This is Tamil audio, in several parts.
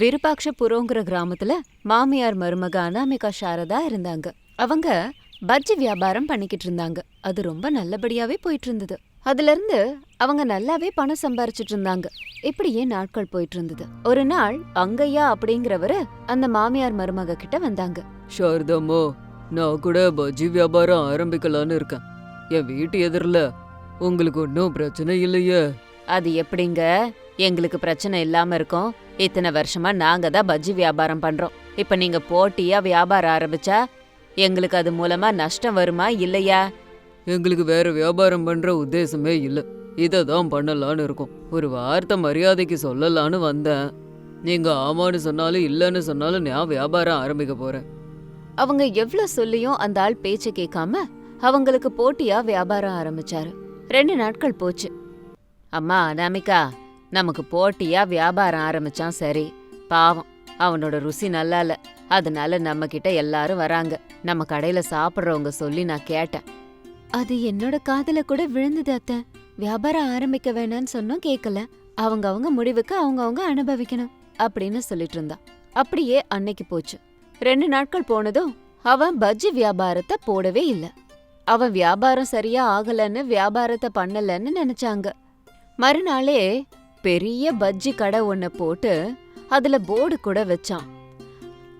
விருபாட்சபுரோங்கிற கிராமத்துல மாமியார் மருமக அனாமிகா சாரதா இருந்தாங்க. அவங்க பஜ்ஜி வியாபாரம் பண்ணிக்கிட்டு இருந்தாங்க. அது ரொம்ப நல்லபடியாவே போயிட்டு இருந்தது அதுல இருந்து அவங்க நல்லாவே பணம் சம்பாரிச்சிட்டு இருந்தாங்க. இப்படியே நாட்கள் போயிட்டு இருந்தது ஒரு நாள் அங்கையா அப்படிங்கிறவரு அந்த மாமியார் மருமக கிட்ட வந்தாங்க. சாரதாம்மா நான் கூட பஜ்ஜி வியாபாரம் ஆரம்பிக்கலான்னு இருக்கேன். என் வீட்டு எதிரில் உங்களுக்கு ஒன்றும் பிரச்சனை இல்லையே. அது எப்படிங்க? எங்களுக்கு பிரச்சனை இல்லாம இருக்கும். இத்தனை வருஷமா நாங்க தான் பஜ்ஜி வியாபாரம் பண்றோம். இப்ப நீங்க போட்டியா வியாபாரம் ஆரம்பிச்சா எங்களுக்கு அது மூலமா நஷ்டம் வருமா இல்லையா? எங்களுக்கு வேற வியாபாரம் பண்ற உத்தேசமே இல்லை. இதை தான் பண்ணலான்னு இருக்கோம். ஒரு வார்த்தை மரியாதைக்கு சொல்லலான்னு வந்தேன். நீங்க ஆமான்னு சொன்னாலும் இல்லைன்னு சொன்னாலும் நான் வியாபாரம் ஆரம்பிக்க போறேன். அவங்க எவ்ளோ சொல்லியும் அந்த ஆள் பேச்ச கேட்காம அவங்களுக்கு போட்டியா வியாபாரம் ஆரம்பிச்சாரு. ரெண்டு நாட்கள் போச்சு. அம்மா அனாமிகா நமக்கு போட்டியா வியாபாரம் ஆரம்பிச்சான் சரி. பாவம் அவனோட ருசி நல்லா இல்ல அதனால நம்ம கிட்ட எல்லாரும் வராங்க. நம்ம கடையில சாப்பிடுறவங்க சொல்லி நான் கேட்டேன். அது என்னோட காதுல கூட விழுந்தது அத்த. வியாபாரம் ஆரம்பிக்க வேணாம்னு சொன்னோம் கேக்கல. அவங்க அவங்க முடிவுக்கு அவங்க அவங்க அனுபவிக்கணும் அப்படின்னு சொல்லிட்டு இருந்தா. அப்படியே அன்னைக்கு போச்சு. ரெண்டு நாட்கள் போனதும் அவன் பஜ்ஜி வியாபாரத்தை போடவே இல்ல. அவன் வியாபாரம் சரியா ஆகலன்னு வியாபாரத்தை பண்ணலன்னு நினைச்சாங்க. மறுநாளே பெரிய பஜ்ஜி கடை ஒன்று போட்டு அதுல போர்டு கூட வச்சான்.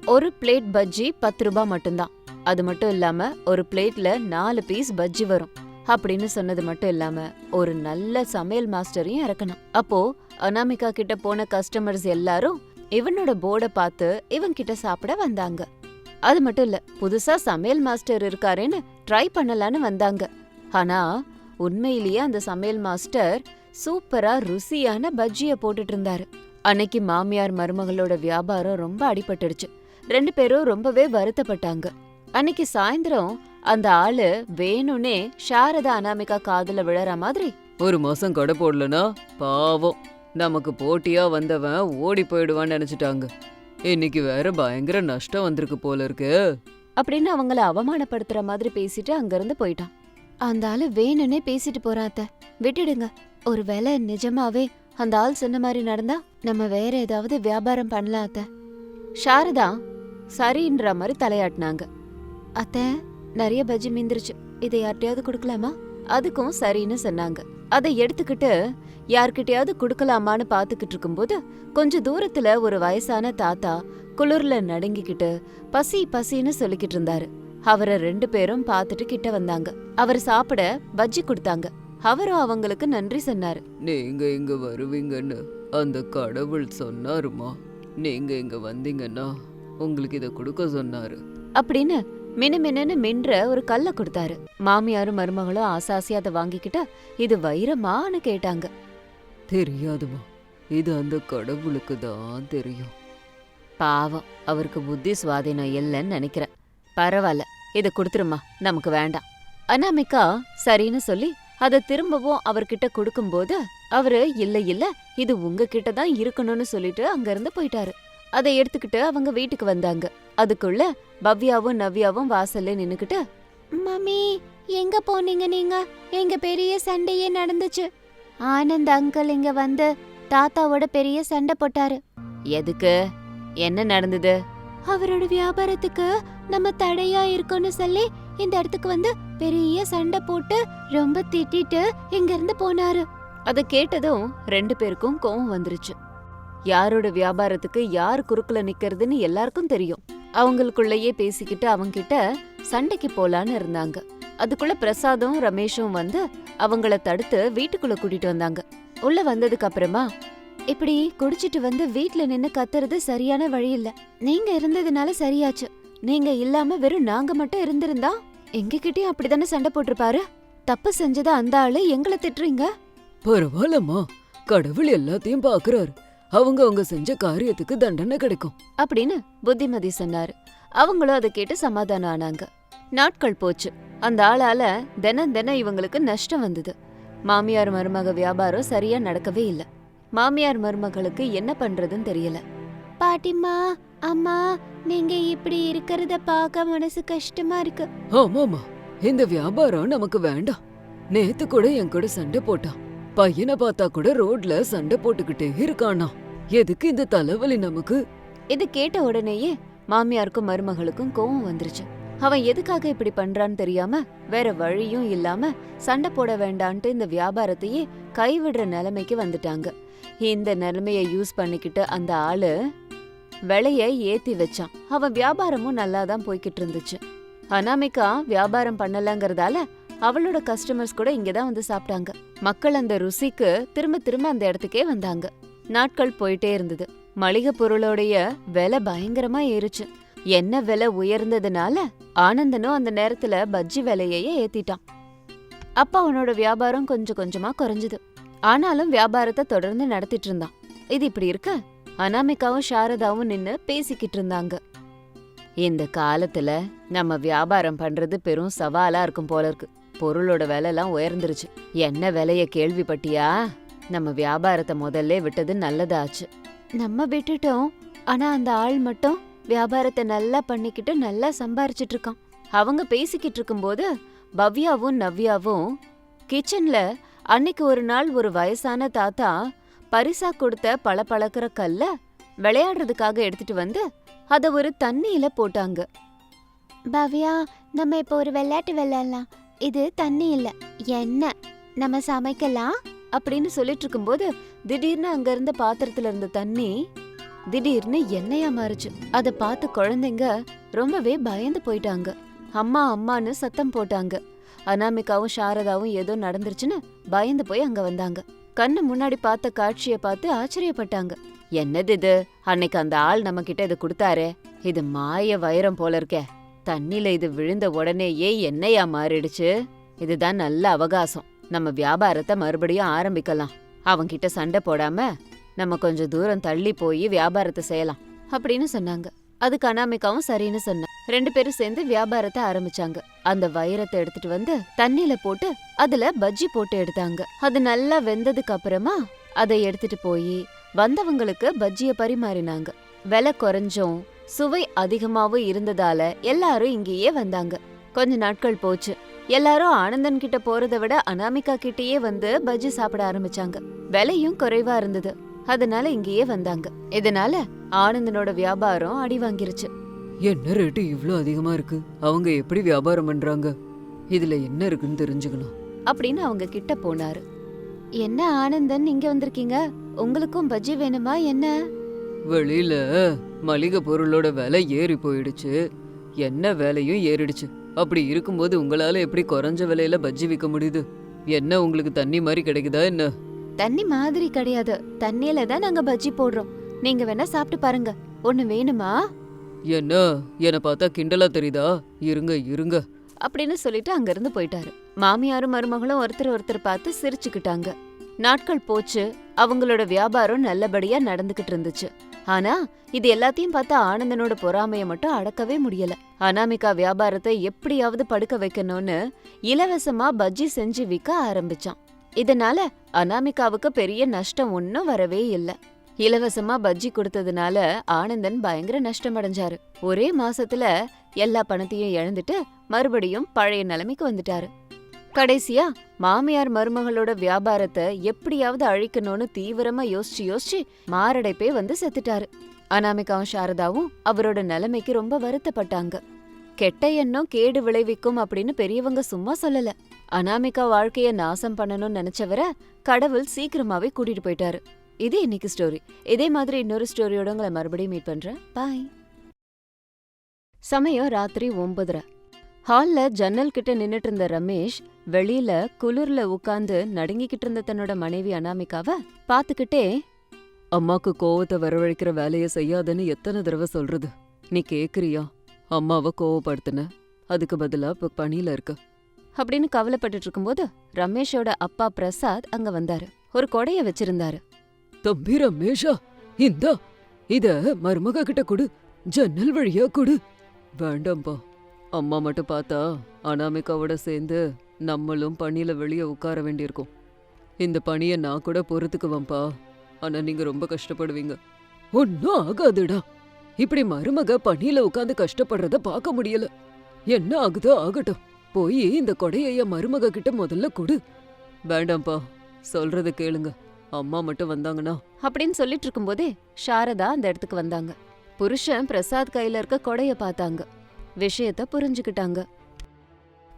ஒரு பிளேட் பஜ்ஜி பத்து ரூபாய் மட்டும்தான். அது மட்டும் இல்லாம ஒரு பிளேட்ல நாலு பீஸ் பஜ்ஜி வரும். அப்படின்னு சொன்னது மட்டும் இல்லாம ஒரு நல்ல சமையல் மாஸ்டரையும் இறக்கணும். அப்போ அனாமிகா கிட்ட போன கஸ்டமர்ஸ் எல்லாரும் இவனோட போர்டை பார்த்து இவன் கிட்ட சாப்பிட வந்தாங்க. அது மட்டும் இல்ல புதுசா சமையல் மாஸ்டர் இருக்காரேன்னு ட்ரை பண்ணலான்னு வந்தாங்க. ஆனா உண்மையிலேயே அந்த சமையல் மாஸ்டர் சூப்பரா ருசியான பஜ்ஜிய போட்டுட்டு இருந்தாரு. அன்னைக்கு மாமியார் மருமகளோட வியாபாரம் ரொம்ப அடிபட்டுடுச்சு. ரெண்டு பேரும் ரொம்பவே வருத்தப்பட்டாங்க. அன்னைக்கு சாயந்தரம் அந்த ஆளு வேணும்னே சாரதா அனாமிகா காதுல விழற மாதிரி ஒரு மாசம் கடை போடலனா பாவம். நமக்கு போட்டியா வந்தவன் ஓடி போயிடுவான்னு நினைச்சிட்டாங்க. இன்னைக்கு வேற பயங்கர நஷ்டம் வந்திருக்கு போல இருக்கு. அப்படின்னு அவங்கள அவமானப்படுத்துற மாதிரி பேசிட்டு அங்கிருந்து போயிட்டான். அந்த ஆளு வேணும்னே பேசிட்டு போறான் அத்த. விட்டுடுங்க. ஒருவேளை நிஜமாவே அந்த ஆள் சொன்ன மாதிரி நடந்தா நம்ம வேற ஏதாவது வியாபாரம் பண்ணலாம் அத்த. சாரதா சரின்ற மாதிரி தலையாட்டினாங்க. அத்த நிறைய பஜ்ஜி மீந்துருச்சு. இதை யார்கிட்டயாவது கொடுக்கலாமா? அதுக்கும் சரின்னு சொன்னாங்க. அதை எடுத்துக்கிட்டு யார்கிட்டயாவது கொடுக்கலாமான்னு பாத்துக்கிட்டு இருக்கும்போது கொஞ்ச தூரத்துல ஒரு வயசான தாத்தா குளிர்ல நடுங்கிக்கிட்டு பசி பசின்னு சொல்லிக்கிட்டு இருந்தாரு. அவரை ரெண்டு பேரும் பார்த்துட்டு கிட்ட வந்தாங்க. அவர் சாப்பிட பஜ்ஜி கொடுத்தாங்க. அவரும் அவங்களுக்கு நன்றி சொன்னாரு. நீங்க இங்க வருவீங்கன்னு அந்த கடவுள் சொன்னாருமா? நீங்க இங்க வந்தீங்கன்னா உங்களுக்கு இதை கொடுக்க சொன்னாரு. அப்படின்னு மினுமினுன்னு மின்ற ஒரு கல்ல கொடுத்தாரு. மாமியாரும் மருமகளும் ஆசாசியா அதை வாங்கிக்கிட்டு இது வைரமான்னு கேட்டாங்க. தெரியாதுமா. இது அந்த கடவுளுக்கு தான் தெரியும். பாவம். அவருக்கு புத்தி சுவாதீனம் இல்லைன்னு நினைக்கிறேன். பரவாயில்ல. இதை கொடுத்துருமா நமக்கு வேண்டாம். அனாமிகா சரின்னு சொல்லி அதை திரும்பவும் அவர்கிட்ட கொடுக்கும்போது அவரு இல்ல இல்ல இது உங்ககிட்ட தான் இருக்கணும்னு சொல்லிட்டு அங்கிருந்து போயிட்டாரு. அதை எடுத்துக்கிட்டு அவங்க வீட்டுக்கு வந்தாங்க. அதுக்குள்ள பவ்யாவும் நவ்யாவும் வாசல்ல நின்னுக்கிட்டு மம்மி எங்க போனீங்க நீங்க? எங்க பெரிய சண்டையே நடந்துச்சு. ஆனந்த் அங்கிள் இங்க வந்து தாத்தாவோட பெரிய சண்டை போட்டாரு. எதுக்கு? என்ன நடந்தது? அவரோட வியாபாரத்துக்கு நம்ம தடையா இருக்கோம்னு சொல்லி இந்த இடத்துக்கு வந்து பெரிய சண்டை போட்டு ரொம்ப திட்டிட்டு இங்க இருந்து போனாரு. அத கேட்டதும் ரெண்டு பேருக்கும் கோவம் வந்துருச்சு. யாரோட வியாபாரத்துக்கு யார் குறுக்குல நிக்கிறதுன்னு எல்லாருக்கும் தெரியும். அவங்களுக்குள்ளேயே பேசிக்கிட்டு அவங்கிட்ட சண்டைக்கு போலான்னு இருந்தாங்க. அதுக்குள்ள பிரசாதும் ரமேஷும் வந்து அவங்கள தடுத்து வீட்டுக்குள்ள கூட்டிட்டு வந்தாங்க. உள்ள வந்ததுக்கு அப்புறமா இப்படி குடிச்சிட்டு வந்து வீட்ல நின்னு கத்துறது சரியான வழி இல்ல நீங்க இருந்ததுனால சரியாச்சு. நீங்க இல்லாம வெறும் நாங்க மட்டும் இருந்திருந்தா? எங்க கிட்டயும் அப்படிதானே சண்டை போட்டிருப்பாரு? தப்பு செஞ்சத அந்த ஆளு எங்களை திட்டுறீங்க? பரவாயில்லம்மா. கடவுள் எல்லாத்தையும் பாக்குறாரு. அவங்க அவங்க செஞ்ச காரியத்துக்கு தண்டனை கிடைக்கும். அப்படின்னு புத்திமதி சொன்னாரு. அவங்களும் அதை கேட்டு சமாதானம் ஆனாங்க. நாட்கள் போச்சு. அந்த ஆளால தினம் தினம் இவங்களுக்கு நஷ்டம் வந்தது. மாமியார் மருமக வியாபாரம் சரியா நடக்கவே இல்ல. மாமியார் மருமகளுக்கு என்ன பண்றதுன்னு தெரியல. பாட்டிம்மா அம்மா நீங்க இப்படி இருக்கிறத பார்க்க மனசு கஷ்டமா இருக்கு. ஆமாமா இந்த வியாபாரம் நமக்கு வேண்டாம். நேத்து கூட என் கூட சண்டை போட்டான். பையனை பார்த்தா கூட ரோட்ல சண்டை போட்டுக்கிட்டே இருக்கானா. எதுக்கு இந்த தலைவலி நமக்கு? இது கேட்ட உடனேயே மாமியாருக்கும் மருமகளுக்கும் கோவம் வந்துருச்சு. அவன் எதுக்காக இப்படி பண்றான்னு தெரியாம வேற வழியும் இல்லாம சண்டை போட வேண்டான்ட்டு இந்த வியாபாரத்தையே கைவிடுற நிலைமைக்கு வந்துட்டாங்க. இந்த நிலைமைய யூஸ் பண்ணிக்கிட்டு அந்த ஆளு விலைய ஏத்தி வச்சான். அவன் வியாபாரமும் நல்லா தான் போய்கிட்டு இருந்துச்சு அனாமிகா வியாபாரம் பண்ணலங்கறதால அவளோட கஸ்டமர்ஸ் கூட இங்க தான் வந்து சாப்பிட்டாங்க. மக்கள் அந்த ருசிக்கு திரும்ப திரும்ப அந்த இடத்துக்கே வந்தாங்க. நாட்கள் போயிட்டே இருந்தது. மளிகை பொருளோடைய விலை பயங்கரமா ஏறுச்சு. என்ன விலை உயர்ந்ததுனால ஆனந்தனும் அந்த நேரத்துல பஜ்ஜி விலையையே ஏத்திட்டான். அப்ப அவனோட வியாபாரம் கொஞ்சம் கொஞ்சமா குறைஞ்சது. ஆனாலும் வியாபாரத்தை தொடர்ந்து நடத்திட்டு இருந்தான். இது இப்படி இருக்க? அனாமிகாவும் சாரதாவும் நின்னு பேசிக்கிட்டு இருந்தாங்க. இந்த காலத்துல நம்ம வியாபாரம் பண்றது பெரும் சவாலா இருக்கும் போல இருக்கு. பொருளோட விலைலாம் உயர்ந்துருச்சு. என்ன விலைய கேள்விப்பட்டியா? நம்ம வியாபாரத்தை முதல்ல விட்டது நல்லதாச்சு. நம்ம விட்டுட்டோம். ஆனா அந்த ஆள் மட்டும் வியாபாரத்தை நல்லா பண்ணிக்கிட்டு நல்லா சம்பாரிச்சிட்டு இருக்கான். அவங்க பேசிக்கிட்டு இருக்கும்போது பவ்யாவும் நவ்யாவும் கிச்சன்ல அன்னைக்கு ஒரு நாள் ஒரு வயசான தாத்தா பரிசா கொடுத்த பளபளக்கிற கல்ல விளையாடுறதுக்காக எடுத்துட்டு வந்து அத ஒரு தண்ணியில போட்டாங்க. பவ்யா நம்ம இப்போ ஒரு விளையாட்டு விளையாடலாம் இது தண்ணி இல்ல எண்ணெய். நம்ம சமைக்கலாம். அப்படின்னு சொல்லிட்டு இருக்கும்போது திடீர்னு அங்க இருந்த பாத்திரத்துல இருந்த தண்ணி திடீர்னு எண்ணெயா மாறுச்சு. அத பார்த்து குழந்தைங்க ரொம்பவே பயந்து போயிட்டாங்க. அம்மா அம்மான்னு சத்தம் போட்டாங்க. அனாமிகாவும் சாரதாவும் ஏதோ நடந்துருச்சுன்னு பயந்து போய் அங்க வந்தாங்க. கண்ணு முன்னாடி பார்த்த காட்சிய பார்த்து ஆச்சரியப்பட்டாங்க. என்னது இது? அன்னைக்கு அந்த ஆள் நம்ம கிட்ட இதை கொடுத்தாரே. இது மாய வைரம் போல இருக்கே. தண்ணில இது விழுந்த உடனேயே என்னையா மாறிடுச்சு. இதுதான் நல்ல அவகாசம். நம்ம வியாபாரத்தை மறுபடியும் ஆரம்பிக்கலாம். அவன்கிட்ட சண்டை போடாம நம்ம கொஞ்சம் தூரம் தள்ளி போய் வியாபாரத்தை செய்யலாம். அப்படின்னு சொன்னாங்க. அதுக்கு அனாமிகாவும் சரின்னு சொன்னா ரெண்டு பேரும் சேர்ந்து வியாபாரத்தை ஆரம்பிச்சாங்க. அந்த வைரத்தை எடுத்துட்டு வந்து தண்ணியில போட்டு அதுல பஜ்ஜி போட்டு எடுத்தாங்க. அது நல்லா வெந்ததுக்கு அப்புறமா அதை எடுத்துட்டு போய் வந்தவங்களுக்கு பஜ்ஜிய பரிமாறினாங்க. விலை குறைஞ்சும் சுவை அதிகமாவும் இருந்ததால எல்லாரும் இங்கேயே வந்தாங்க. கொஞ்ச நாட்கள் போச்சு. எல்லாரும் ஆனந்தன் கிட்ட போறதை விட அனாமிகா கிட்டயே வந்து பஜ்ஜி சாப்பிட ஆரம்பிச்சாங்க. விலையும் குறைவா இருந்தது. அதனால இங்கேயே வந்தாங்க. இதனால ஆனந்தனோட வியாபாரம் அடி வாங்கிருச்சு. என்ன ரேட்டு இவ்ளோ அதிகமா இருக்கு? அவங்க எப்படி வியாபாரம் பண்றாங்க? இதுல என்ன இருக்குன்னு தெரிஞ்சுக்கணும் அப்படின்னு அவங்க கிட்ட போனாரு. என்ன ஆனந்தன் இங்க வந்திருக்கீங்க? உங்களுக்கும் பஜ்ஜி வேணுமா? என்ன? வெளியில மளிகை பொருளோட விலை ஏறி போயிடுச்சு. என்ன விலையும் ஏறிடுச்சு. அப்படி இருக்கும்போது உங்களால எப்படி குறைஞ்ச விலையில பஜ்ஜி விற்க முடியுது? என்ன உங்களுக்கு தண்ணி மாதிரி கிடைக்குதா என்ன? தண்ணி மாதிரி கிடையாது. தண்ணியில தான் நாங்க பஜ்ஜி போடுறோம். நீங்க வேணா சாப்பிட்டு பாருங்க. ஒண்ணு வேணுமா? என்ன? என்னை பார்த்தா கிண்டலா தெரியுதா? இருங்க இருங்க. அப்படின்னு சொல்லிட்டு அங்கிருந்து போயிட்டாரு. மாமியாரும் மருமகளும் ஒருத்தர் ஒருத்தர் பார்த்து சிரிச்சுக்கிட்டாங்க. நாட்கள் போச்சு. அவங்களோட வியாபாரம் நல்லபடியா நடந்துகிட்டு இருந்துச்சு. ஆனா இது எல்லாத்தையும் பார்த்தா ஆனந்தனோட பொறாமைய மட்டும் அடக்கவே முடியல. அனாமிகா வியாபாரத்தை எப்படியாவது படுக்க வைக்கணும்னு இலவசமா பஜ்ஜி செஞ்சு விற்க ஆரம்பிச்சான். இதனால அனாமிகாவுக்கு பெரிய நஷ்டம் ஒன்னும் வரவே இல்ல. இலவசமா பஜ்ஜி கொடுத்ததுனால ஆனந்தன் பயங்கர நஷ்டம் அடைஞ்சாரு ஒரே மாசத்துல எல்லா பணத்தையும் இழந்துட்டு மறுபடியும் பழைய நிலைமைக்கு வந்துட்டாரு. கடைசியா மாமியார் மருமகளோட வியாபாரத்தை எப்படியாவது அழிக்கணும்னு தீவிரமா யோசிச்சு யோசிச்சு மாரடைப்பே வந்து செத்துட்டாரு. அனாமிகாவும் சாரதாவும் அவரோட நிலைமைக்கு ரொம்ப வருத்தப்பட்டாங்க. கெட்ட எண்ணம் கேடு விளைவிக்கும் அப்படின்னு பெரியவங்க சும்மா சொல்லல. அனாமிகா வாழ்க்கைய நாசம் பண்ணணும்னு நினைச்சவர கடவுள் சீக்கிரமாவே கூட்டிட்டு போயிட்டாரு. இது இன்னைக்கு ஸ்டோரி இதே மாதிரி இன்னொரு ஸ்டோரியோட உங்களை மறுபடியும் மீட் பண்றேன். பாய் சமயம் ராத்திரி ஒன்பதரை. ஹால்ல ஜன்னல் கிட்ட நின்னுட்டு இருந்த ரமேஷ் வெளியில குளிர்ல உட்கார்ந்து நடுங்கிக்கிட்டு இருந்த தன்னோட மனைவி அனாமிகாவ பாத்துக்கிட்டே அம்மாக்கு கோவத்தை வரவழைக்கிற வேலையை செய்யாதன்னு எத்தனை தடவை சொல்றது? நீ கேக்குறியா? அம்மாவை கோவப்படுத்தின. அதுக்கு பதிலா இப்ப பணியில இருக்க. அப்படின்னு கவலைப்பட்டுட்டு இருக்கும்போது ரமேஷோட அப்பா பிரசாத் அங்க வந்தாரு. ஒரு கொடைய வச்சிருந்தாரு. தம்பி ரமேஷா இந்தா இத மருமக கிட்ட கொடு. ஜன்னல் வழியா கொடு. வேண்டாம்பா. அம்மா மட்டும் பார்த்தா அனாமிகாவோட சேர்ந்து நம்மளும் பணியில வெளியே உட்கார வேண்டியிருக்கும். இந்த பணியை நான் கூட பொறுத்துக்குவேன்ப்பா. ஆனா நீங்க ரொம்ப கஷ்டப்படுவீங்க. ஒன்னும் ஆகாதுடா. இப்படி மருமக பணியில உட்காந்து கஷ்டப்படுறத பார்க்க முடியல. என்ன ஆகுதோ ஆகட்டும். போய் இந்த கொடையை மருமக கிட்ட முதல்ல கொடு. வேண்டாம்ப்பா. சொல்றத கேளுங்க. அம்மா மட்டும் வந்தாங்கன்னா? அப்படின்னு சொல்லிட்டு இருக்கும்போதே சாரதா அந்த இடத்துக்கு வந்தாங்க. புருஷன் பிரசாத் கையில இருக்க கொடைய பார்த்தாங்க. விஷயத்த புரிஞ்சுக்கிட்டாங்க.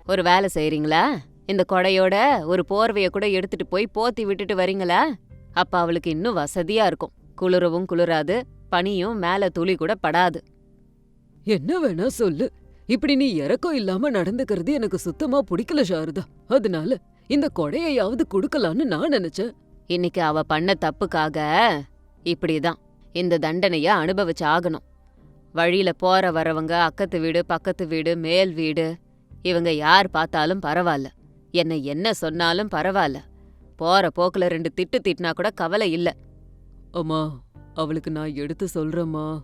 ஒரு வேலை செய்றீங்களா? இந்த கொடையோட ஒரு போர்வைய கூட எடுத்துட்டு போய் போத்தி விட்டுட்டு வரீங்களா? அப்ப அவளுக்கு இன்னும் வசதியா இருக்கும். குளிரவும் குளிராது பனியும் மேல துளி கூட படாது. என்ன வேணா சொல்லு. இப்படி நீ இறக்கம் இல்லாம நடந்துக்கிறது எனக்கு சுத்தமா பிடிக்கல சாரதா. அதனால இந்த கொடையையாவது கொடுக்கலான்னு நான் நினைச்சேன். இன்னைக்கு அவ பண்ண தப்புக்காக இப்படிதான் இந்த தண்டனைய அனுபவிச்சு ஆகணும் வழியில போற வரவங்க அக்கத்து வீடு பக்கத்து வீடு மேல் வீடு இவங்க யார் பார்த்தாலும் பரவாயில்ல. என்ன என்ன சொன்னாலும் பரவாயில்ல. போற போக்குல ரெண்டு திட்டு திட்டினா கூட கவலை இல்ல. அம்மா அவளுக்கு நான் எடுத்து சொல்றேம்மா.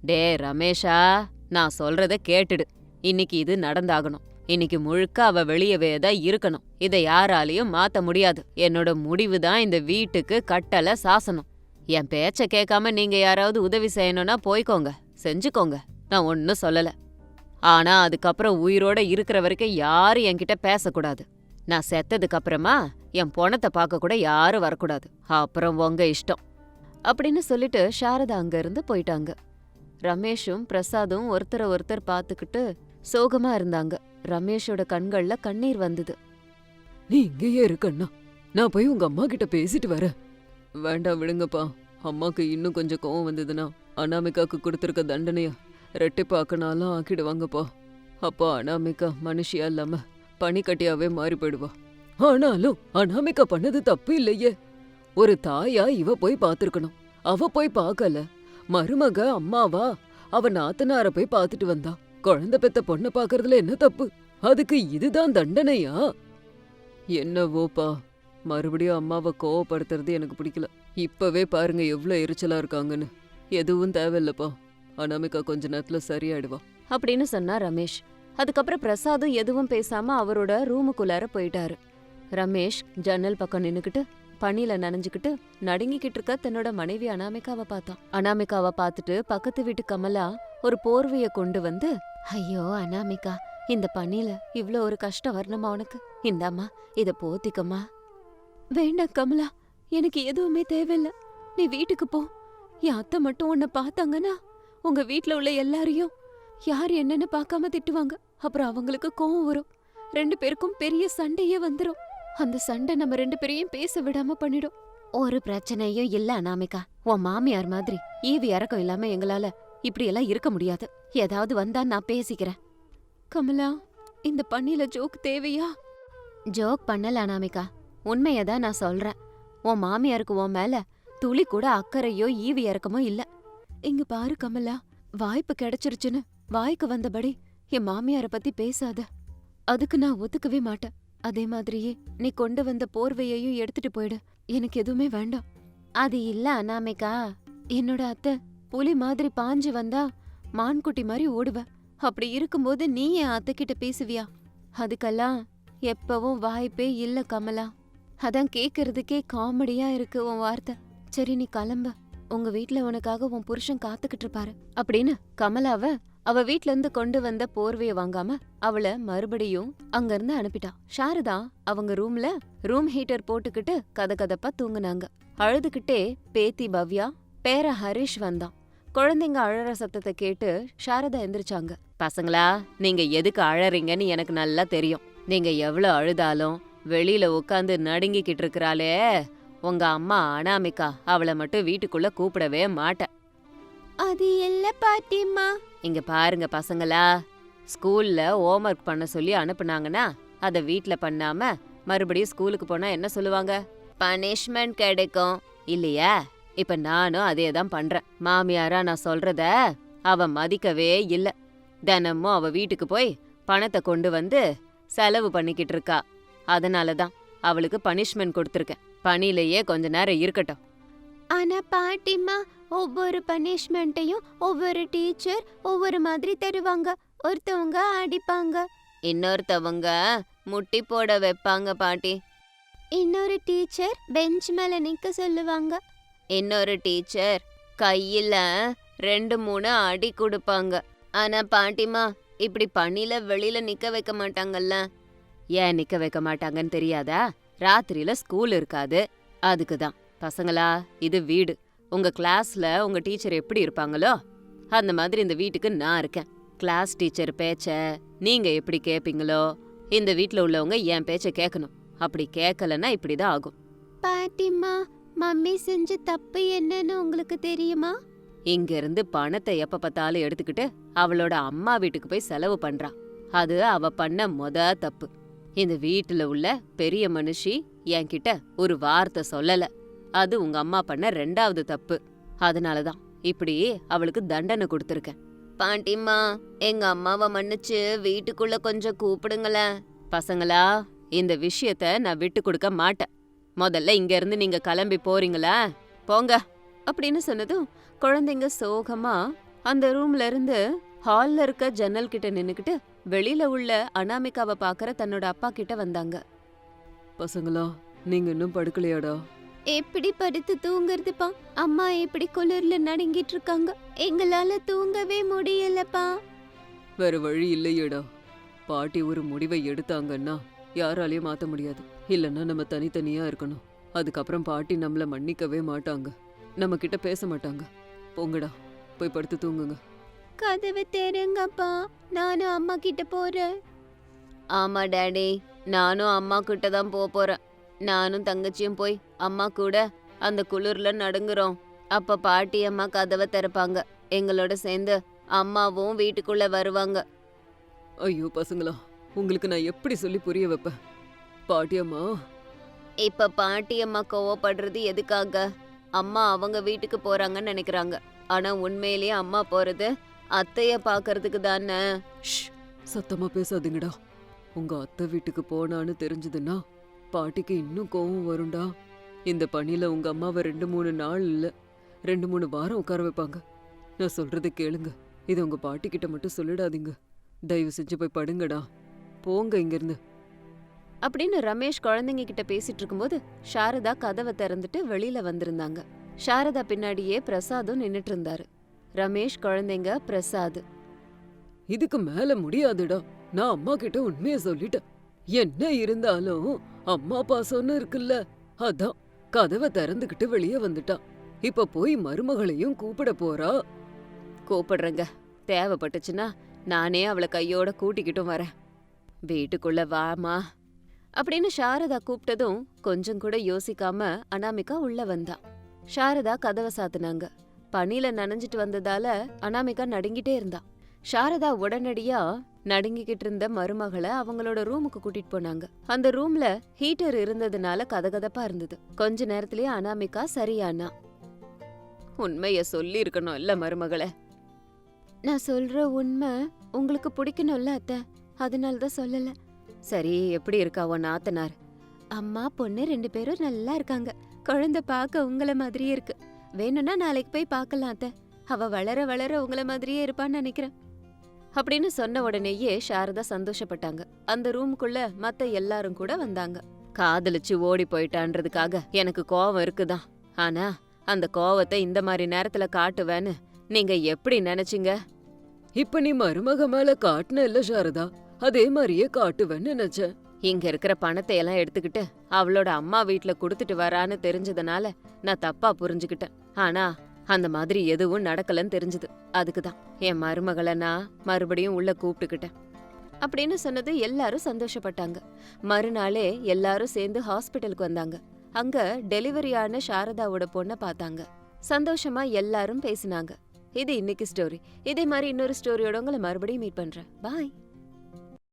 டே ரமேஷா நான் சொல்றத கேட்டுடு. இன்னைக்கு இது நடந்தாகணும். இன்னைக்கு முழுக்க அவ வெளியவே தான் இருக்கணும். இதை யாராலையும் மாத்த முடியாது. என்னோட முடிவு தான் இந்த வீட்டுக்கு கட்டளை சாசனம். என் பேச்ச கேட்காம நீங்க யாராவது உதவி செய்யணும்னா போய்க்கோங்க. செஞ்சுக்கோங்க. நான் ஒன்னும் சொல்லல. ஆனா அதுக்கப்புறம் உயிரோட இருக்கிற வரைக்கும் யாரும் என்கிட்ட பேசக்கூடாது. நான் செத்ததுக்கு அப்புறமா என் பொணத்தை பார்க்க கூட யாரும் வரக்கூடாது. அப்புறம் உங்க இஷ்டம். அப்படின்னு சொல்லிட்டு சாரதா அங்க இருந்து போயிட்டாங்க. ரமேஷும் பிரசாதும் ஒருத்தரை ஒருத்தர் பார்த்துக்கிட்டு சோகமா இருந்தாங்க. ரமேஷோட கண்கள்ல கண்ணீர் வந்தது. நீ இங்கேயே இருக்கண்ணா நான் போய் உங்க அம்மா கிட்ட பேசிட்டு வரேன். வேண்டாம் விடுங்கப்பா. அம்மாக்கு இன்னும் கொஞ்சம் கோவம் வந்ததுன்னா அனாமிகாக்கு கொடுத்துருக்க தண்டனைய ரெட்டிப்பாக்கனாலும் ஆக்கிடுவாங்கப்பா. அப்பா அனாமிகா மனுஷியா இல்லாம பனிக்கட்டியாவே மாறி போயிடுவா. ஆனாலும் அனாமிகா பண்ணது தப்பு இல்லையே. ஒரு தாயா இவ போய் பாத்துருக்கணும் அவ போய் பார்க்கல. மருமக அம்மாவா? அவ நாத்தனார போய் பார்த்துட்டு வந்தா. குழந்தை பெத்த பொண்ணை பாக்குறதுல என்ன தப்பு? அதுக்கு இதுதான் தண்டனையா? என்னவோப்பா மறுபடியும் அம்மாவை கோவப்படுத்துறது எனக்கு பிடிக்கல. இப்பவே பாருங்க எவ்வளோ எரிச்சலா இருக்காங்கன்னு. எதுவும் தேவையில்லப்பா. அனாமிகா கொஞ்ச நேரத்துல சரியாயிடுவா. அப்படின்னு சொன்னா ரமேஷ். அதுக்கப்புறம் பிரசாதும் எதுவும் பேசாம அவரோட ரூமுக்குள்ளார போயிட்டாரு. ரமேஷ் ஜன்னல் பக்கம் நின்னுக்கிட்டு பனியில நனைஞ்சுக்கிட்டு நடுங்கிக்கிட்டு இருக்க தன்னோட மனைவி அனாமிகாவை பார்த்தான். அனாமிகாவை பார்த்துட்டு பக்கத்து வீட்டு கமலா ஒரு போர்வைய கொண்டு வந்து ஐயோ அனாமிகா இந்த பனியில இவ்ளோ ஒரு கஷ்டம் வரணுமா உனக்கு? இந்தாம்மா இத போத்திக்கம்மா. வேண்டாம் கமலா எனக்கு எதுவுமே தேவையில்ல. நீ வீட்டுக்கு போ. என் அத்தை மட்டும் உன்னை பார்த்தாங்கன்னா உங்க வீட்ல உள்ள எல்லாரையும் யார் என்னன்னு பார்க்காம திட்டுவாங்க. அப்புறம் அவங்களுக்கு கோவம் வரும். ரெண்டு பேருக்கும் பெரிய சண்டையே வந்துரும். அந்த சண்டை நம்ம ரெண்டு பேரையும் பேச விடாம பண்ணிடும். ஒரு பிரச்சனையும் இல்ல அனாமிகா. உன் மாமியார் மாதிரி ஈவி இறக்கம் இல்லாம எங்களால இப்படி எல்லாம் இருக்க முடியாது. ஏதாவது வந்தா நான் பேசிக்கிறேன். கமலா இந்த பண்ணில ஜோக் தேவையா? ஜோக் பண்ணல அனாமிகா உண்மையதான் நான் சொல்றேன். உன் மாமியாருக்கு உன் மேல துளி கூட அக்கறையோ ஈவி இறக்கமோ இல்ல. இங்க பாரு கமலா வாய்ப்பு கிடைச்சிருச்சுன்னு வாய்க்கு வந்தபடி என் மாமியார பத்தி பேசாத. அதுக்கு நான் ஒத்துக்கவே மாட்டேன். அதே மாதிரியே நீ கொண்டு வந்த போர்வையையும் எடுத்துட்டு போயிடு. எனக்கு எதுவுமே வேண்டாம். அது இல்ல அனாமிகா. என்னோட அத்தை புலி மாதிரி பாஞ்சு வந்தா மான்குட்டி மாதிரி ஓடுவ. அப்படி இருக்கும்போது நீ என் அத்தைக்கிட்ட பேசுவியா? அதுக்கெல்லாம் எப்பவும் வாய்ப்பே இல்ல கமலா. அதான் கேக்குறதுக்கே காமெடியா இருக்கு உன் வார்த்தை. சரி நீ கிளம்ப. உங்க வீட்ல உனக்காக உன் புருஷன் காத்துக்கிட்டு இருப்பாரு. அப்படின்னு கமலாவ அவ வீட்ல இருந்து கொண்டு வந்த போர்வைய வாங்காம அவள மறுபடியும் அங்க இருந்து அனுப்பிட்டா. சாரதா அவங்க ரூம்ல ரூம் ஹீட்டர் போட்டுக்கிட்டு கத கதப்பா தூங்குனாங்க. அழுதுகிட்டே பேத்தி பவ்யா பேர ஹரிஷ் வந்தான். குழந்தைங்க அழற சத்தத்தை கேட்டு சாரதா எந்திரிச்சாங்க. பசங்களா நீங்க எதுக்கு அழறீங்கன்னு எனக்கு நல்லா தெரியும். நீங்க எவ்வளவு அழுதாலும் வெளியில உட்காந்து நடுங்கிக்கிட்டு இருக்கிறாளே. உங்க அம்மா அனாமிகா அவளை மட்டும் வீட்டுக்குள்ள கூப்பிடவே மாட்டேன் அது இல்ல பாட்டிம்மா. இங்க பாருங்க பசங்களா ஸ்கூல்ல ஹோம்ஒர்க் பண்ண சொல்லி அனுப்புனாங்கன்னா அதை வீட்ல பண்ணாம மறுபடியும் ஸ்கூலுக்கு போனா என்ன சொல்லுவாங்க? பனிஷ்மெண்ட் கிடைக்கும். இல்லையா? இப்ப நானும் அதே தான் பண்றேன். மாமியாரா நான் சொல்றத அவ மதிக்கவே இல்ல. தினமும் அவ வீட்டுக்கு போய் பணத்தை கொண்டு வந்து செலவு பண்ணிக்கிட்டு இருக்கா. அதனால தான் அவளுக்கு பனிஷ்மெண்ட் கொடுத்துருக்கேன். பணியிலேயே கொஞ்ச நேரம் இருக்கட்டும். ஆனா பாட்டிம்மா ஒவ்வொரு பனிஷ்மெண்ட்டையும் ஒவ்வொரு டீச்சர் ஒவ்வொரு மாதிரி தருவாங்க. ஒருத்தவங்க அடிப்பாங்க. இன்னொருத்தவங்க முட்டி போட வைப்பாங்க பாட்டி. இன்னொரு டீச்சர் பெஞ்ச் மேல நிக்க சொல்லுவாங்க. இன்னொரு டீச்சர் கையில ரெண்டு மூணு அடி கொடுப்பாங்க. ஆனா பாட்டிமா இப்படி பனில வெளியில நிக்க வைக்க மாட்டாங்கல்ல? ஏன் நிக்க வைக்க மாட்டாங்கன்னு தெரியாதா? ராத்திரியில ஸ்கூல் இருக்காது. அதுக்கு தான். பசங்களா இது வீடு. உங்க கிளாஸ்ல உங்க டீச்சர் எப்படி இருப்பாங்களோ? அந்த மாதிரி இந்த வீட்டுக்கு நான் இருக்கேன். கிளாஸ் டீச்சர் பேச்ச நீங்க எப்படி கேப்பீங்களோ? இந்த வீட்ல உள்ளவங்க என் பேச்ச கேட்கணும் அப்படி கேட்கலன்னா இப்படிதான் ஆகும். பாட்டிமா மம்மி செஞ்ச தப்பு என்னன்னு உங்களுக்கு தெரியுமா? இங்க இருந்து பணத்தை எப்ப பார்த்தாலும் எடுத்துக்கிட்டு அவளோட அம்மா வீட்டுக்கு போய் செலவு பண்றா. அது அவ பண்ண மொத தப்பு. இந்த வீட்டுல உள்ள பெரிய மனுஷி என்கிட்ட ஒரு வார்த்தை சொல்லல. அது உங்க அம்மா பண்ண ரெண்டாவது தப்பு. அதனாலதான் இப்படி அவளுக்கு தண்டனை கொடுத்துருக்கேன். பாண்டிம்மா எங்க அம்மாவை மன்னிச்சு வீட்டுக்குள்ள கொஞ்சம் கூப்பிடுங்களேன். பசங்களா இந்த விஷயத்த நான் விட்டு கொடுக்க மாட்டேன். முதல்ல இங்க இருந்து நீங்க கிளம்பி போறீங்களா? போங்க. அப்படின்னு சொன்னதும் குழந்தைங்க சோகமா அந்த ரூம்ல இருந்து ஹால்ல இருக்க ஜன்னல் கிட்ட நின்னுக்கிட்டு வெளியில உள்ள அனாமிகாவை பாக்குற தன்னோட அப்பா கிட்ட வந்தாங்க. பசங்களா நீங்க இன்னும் படுக்கலையாடா? எப்படி படுத்து தூங்குறதுப்பா? அம்மா எப்படி குளிர்ல நடுங்கிட்டு இருக்காங்க எங்களால தூங்கவே முடியலப்பா. வேற வழி இல்லையேடா. பாட்டி ஒரு முடிவை எடுத்தாங்கன்னா யாராலையும் மாத்த முடியாது. இல்லைன்னா நம்ம தனித்தனியா இருக்கணும். அதுக்கப்புறம் பாட்டி நம்மள மன்னிக்கவே மாட்டாங்க. நம்ம கிட்ட பேச மாட்டாங்க. போங்கடா போய் படுத்து தூங்குங்க. கதவை தெருங்கப்பா நானும் அம்மா கிட்ட போறேன். ஆமா டாடி. நானும் அம்மா கிட்ட தான் போக போறேன். நானும் தங்கச்சியும் போய் அம்மா கூட அந்த குளிர்ல நடுங்குறோம். அப்ப பாட்டி அம்மா கதவை திறப்பாங்க. எங்களோட சேர்ந்து அம்மாவும் வீட்டுக்குள்ள வருவாங்க. ஐயோ பசங்களா. உங்களுக்கு நான் எப்படி சொல்லி புரிய வைப்பேன்? பாட்டியம்மா இப்ப பாட்டி அம்மா கோவப்படுறது எதுக்காக? அம்மா அவங்க வீட்டுக்கு போறாங்கன்னு நினைக்கிறாங்க. ஆனா உண்மையிலேயே அம்மா போறது அத்தைய பாக்குறதுக்கு தானே. ஷ் சத்தமா பேசாதீங்கடா. உங்க அத்தை வீட்டுக்கு போனான்னு தெரிஞ்சதுன்னா பாட்டிக்கு இன்னும் கோவம் வரும்டா. இந்த பணியில உங்க அம்மாவை ரெண்டு மூணு நாள் இல்ல ரெண்டு மூணு வாரம் உட்கார வைப்பாங்க. நான் சொல்றதை கேளுங்க. இது உங்க பாட்டி கிட்ட மட்டும் சொல்லிடாதீங்க. தயவு செஞ்சு போய் படுங்கடா. போங்க இங்கிருந்து. அப்படின்னு ரமேஷ் குழந்தைங்க கிட்ட பேசிட்டு இருக்கும்போது சாரதா கதவை திறந்துட்டு வெளியில வந்திருந்தாங்க. சாரதா பின்னாடியே பிரசாதும் நின்னுட்டு இருந்தாரு. ரமேஷ் குழந்தைங்க பிரசாத். இதுக்கு மேல முடியாதுடா. நான் அம்மா கிட்ட உண்மைய சொல்லிட்டேன். என்ன இருந்தாலும் அம்மா பாசம்னு இருக்குல்ல அதான் கதவை திறந்துகிட்டு வெளியே வந்துட்டா. இப்ப போய் மருமகளையும் கூப்பிட போறா? கூப்பிடுறேங்க. தேவைப்பட்டுச்சுன்னா நானே அவளை கையோட கூட்டிக்கிட்டும் வரேன். வீட்டுக்குள்ள வாமா. அப்படின்னு சாரதா கூப்பிட்டதும் கொஞ்சம் கூட யோசிக்காம அனாமிகா உள்ள வந்தா. சாரதா கதவை சாத்துனாங்க. பனியில நனைஞ்சிட்டு வந்ததால அனாமிகா நடுங்கிட்டே இருந்தா. சாரதா உடனடியா நடுங்கிக்கிட்டு இருந்த மருமகளை அவங்களோட ரூமுக்கு கூட்டிட்டு போனாங்க. அந்த ரூம்ல ஹீட்டர் இருந்ததுனால கதகதப்பா இருந்தது. கொஞ்ச நேரத்திலேயே அனாமிகா சரியானா. உண்மைய சொல்லி இருக்கணும் இல்ல மருமகளே. நான் சொல்ற உண்மை உங்களுக்கு பிடிக்கணும்ல அத்தை. அதனால தான் சொல்லல. சரி எப்படி இருக்கா உன் நாத்தனார்? அம்மா பொண்ணு ரெண்டு பேரும் நல்லா இருக்காங்க. குழந்தை பார்க்க உங்கள மாதிரியே இருக்கு. வேணும்னா நாளைக்கு போய் பார்க்கலாம் அத்தை. அவ வளர வளர உங்கள மாதிரியே இருப்பான்னு நினைக்கிறேன். அப்படின்னு சொன்ன உடனேயே சாரதா சந்தோஷப்பட்டாங்க. அந்த ரூமுக்குள்ள மத்த எல்லாரும் கூட வந்தாங்க. காதலிச்சு ஓடி போயிட்டான்றதுக்காக எனக்கு கோவம் இருக்குதான் ஆனா அந்த கோவத்தை இந்த மாதிரி நேரத்துல காட்டுவேன்னு நீங்க எப்படி நினைச்சீங்க? இப்ப நீ மருமக மேல காட்டுன இல்ல சாரதா? அதே மாதிரியே காட்டுவேன்னு நினைச்சேன். இங்க இருக்கிற பணத்தை எல்லாம் எடுத்துக்கிட்டு அவளோட அம்மா வீட்ல கொடுத்துட்டு வரான்னு தெரிஞ்சதுனால நான் தப்பா புரிஞ்சுக்கிட்டேன். ஆனா அந்த மாதிரி எதுவும் நடக்கலன்னு தெரிஞ்சது. அதுக்குதான். என் மருமகளை நான் மறுபடியும் உள்ள கூப்பிட்டுக்கிட்டேன். அப்படின்னு சொன்னது எல்லாரும் சந்தோஷப்பட்டாங்க. மறுநாளே எல்லாரும் சேர்ந்து ஹாஸ்பிட்டலுக்கு வந்தாங்க. அங்க டெலிவரியான சாரதாவோட பொண்ணை பார்த்தாங்க. சந்தோஷமா எல்லாரும் பேசினாங்க. இது இன்னைக்கு ஸ்டோரி இதே மாதிரி இன்னொரு ஸ்டோரியோட உங்களை மறுபடியும் மீட் பண்றேன். பாய்